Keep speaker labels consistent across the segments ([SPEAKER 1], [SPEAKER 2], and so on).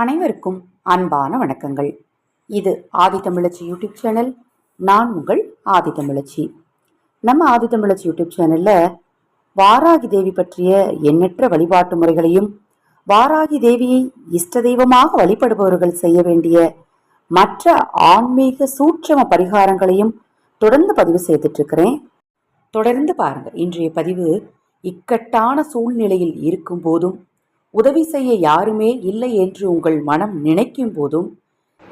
[SPEAKER 1] அனைவருக்கும் அன்பான வணக்கங்கள். இது ஆதித்தமிழச்சி யூடியூப் சேனல். நான் உங்கள் ஆதித்தமிழச்சி நம்ம ஆதித்தமிழச்சி யூடியூப் சேனல்ல வாராகி தேவி பற்றிய எண்ணற்ற வழிபாட்டு முறைகளையும் வாராகி தேவியை இஷ்ட தெய்வமாக வழிபடுபவர்கள் செய்ய வேண்டிய மற்ற ஆன்மீக சூட்சம பரிகாரங்களையும் தொடர்ந்து பதிவு செய்துட்டு இருக்கிறேன் தொடர்ந்து பாருங்க இன்றைய பதிவு இக்கட்டான சூழ்நிலையில் இருக்கும் போதும் உதவி செய்ய யாருமே இல்லை என்று உங்கள் மனம் நினைக்கும் போதும்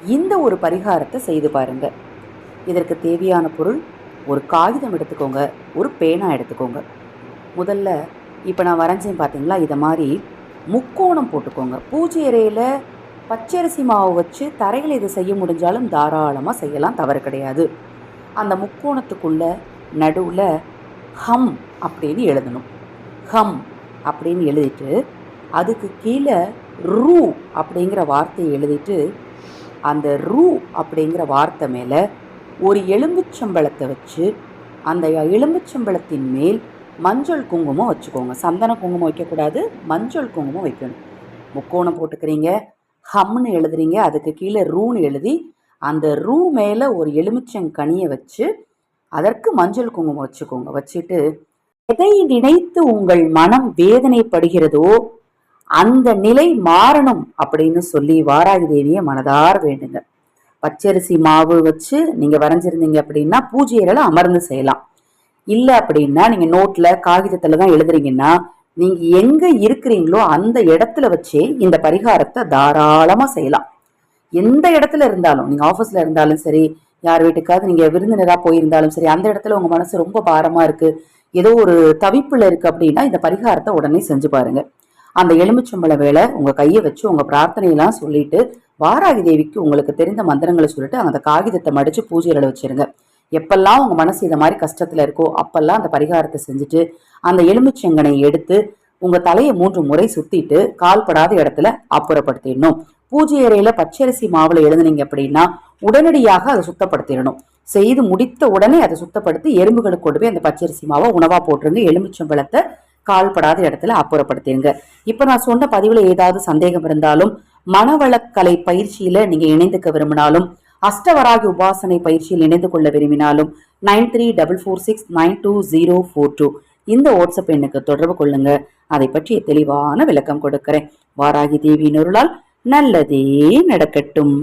[SPEAKER 1] இந்த ஒரு பரிகாரத்தை செய்து பாருங்க. இதற்கு தேவையான பொருள் ஒரு காகிதம் எடுத்துக்கோங்க ஒரு பேனா எடுத்துக்கோங்க. முதல்ல இப்போ நான் வரைஞ்சேன் பார்த்தீங்களா இதை மாதிரி முக்கோணம் போட்டுக்கோங்க. பூஜை அறையில் பச்சரிசி மாவு வச்சு தரையில் இதை செய்ய முடிஞ்சாலும் தாராளமாக செய்யலாம் தவறு கிடையாது. அந்த முக்கோணத்துக்குள்ள நடுவில் ஹம் அப்படின்னு எழுதணும். ஹம் அப்படின்னு எழுதிட்டு அதுக்கு கீழே ரூ அப்படிங்கிற வார்த்தையை எழுதிட்டு அந்த ரூ அப்படிங்கிற வார்த்தை மேலே ஒரு எலும்புச்சம்பளத்தை வச்சு அந்த எலும்புச்சம்பளத்தின் மேல் மஞ்சள் குங்குமம் வச்சுக்கோங்க. சந்தன குங்குமம் வைக்கக்கூடாது மஞ்சள் குங்குமம் வைக்கணும். முக்கோணம் போட்டுக்கிறீங்க ஹம்னு எழுதுறீங்க அதுக்கு கீழே ரூன்னு எழுதி அந்த ரூ மேலே ஒரு எலுமிச்சங்கனியை வச்சு அதற்கு மஞ்சள் குங்குமம் வச்சுக்கோங்க. வச்சுட்டு எதை நினைத்து உங்கள் மனம் வேதனைப்படுகிறதோ அந்த நிலை மாறணும் அப்படின்னு சொல்லி வாராகி தேவியை மனதார வேண்டுங்க. பச்சரிசி மாவு வச்சு நீங்க வரைஞ்சிருந்தீங்க அப்படின்னா பூஜை அமர்ந்து செய்யலாம். இல்ல அப்படின்னா நீங்க நோட்ல காகிதத்துல தான் எழுதுறீங்கன்னா நீங்க எங்க இருக்கிறீங்களோ அந்த இடத்துல வச்சே இந்த பரிகாரத்தை தாராளமா செய்யலாம். எந்த இடத்துல இருந்தாலும் நீங்க ஆபீஸ்ல இருந்தாலும் சரி யார் வீட்டுக்காவது நீங்க விருந்தினரா போயிருந்தாலும் சரி அந்த இடத்துல உங்க மனசு ரொம்ப பாரமா இருக்கு ஏதோ ஒரு தவிப்புல இருக்கு அப்படின்னா இந்த பரிகாரத்தை உடனே செஞ்சு பாருங்க. அந்த எலுமிச்சம்பழ வேலை உங்க கையை வச்சு உங்க பிரார்த்தனையெல்லாம் சொல்லிட்டு வாராகி தேவிக்கு உங்களுக்கு தெரிந்த மந்திரங்களை சொல்லிட்டு அந்த காகிதத்தை மடிச்சு பூஜையில வச்சிருங்க. எப்பெல்லாம் உங்க மனசு இதை மாதிரி கஷ்டத்துல இருக்கோ அப்பெல்லாம் அந்த பரிகாரத்தை செஞ்சுட்டு அந்த எலுமிச்சங்கனை எடுத்து உங்க தலையை மூன்று முறை சுத்திட்டு கால்படாத இடத்துல அப்புறப்படுத்திடணும். பூஜை அறையில பச்சரிசி மாவுல எழுதுனீங்க அப்படின்னா உடனடியாக அதை சுத்தப்படுத்திடணும். செய்து முடித்த உடனே அதை சுத்தப்படுத்தி எறும்புகளுக்கு கொண்டு போய் அந்த பச்சரிசி மாவை உணவா போட்டுருங்க. எலுமிச்சம்பழத்தை கால்படாத இடத்துல அப்புறப்படுத்திடுங்க. இப்ப நான் சொன்ன பதிவுல ஏதாவது சந்தேகம் இருந்தாலும் மனவளக்கலை பயிற்சியில நீங்க இணைந்துக்க விரும்பினாலும் அஷ்டவராகி உபாசனை பயிற்சியில் இணைந்து கொள்ள விரும்பினாலும் nine three double four six nine two zero four two இந்த வாட்ஸ்அப் எண்ணுக்கு தொடர்பு கொள்ளுங்க. அதை பற்றிய தெளிவான விளக்கம் கொடுக்கிறேன். வாராகி தேவியின் அருளால் நல்லதே நடக்கட்டும்.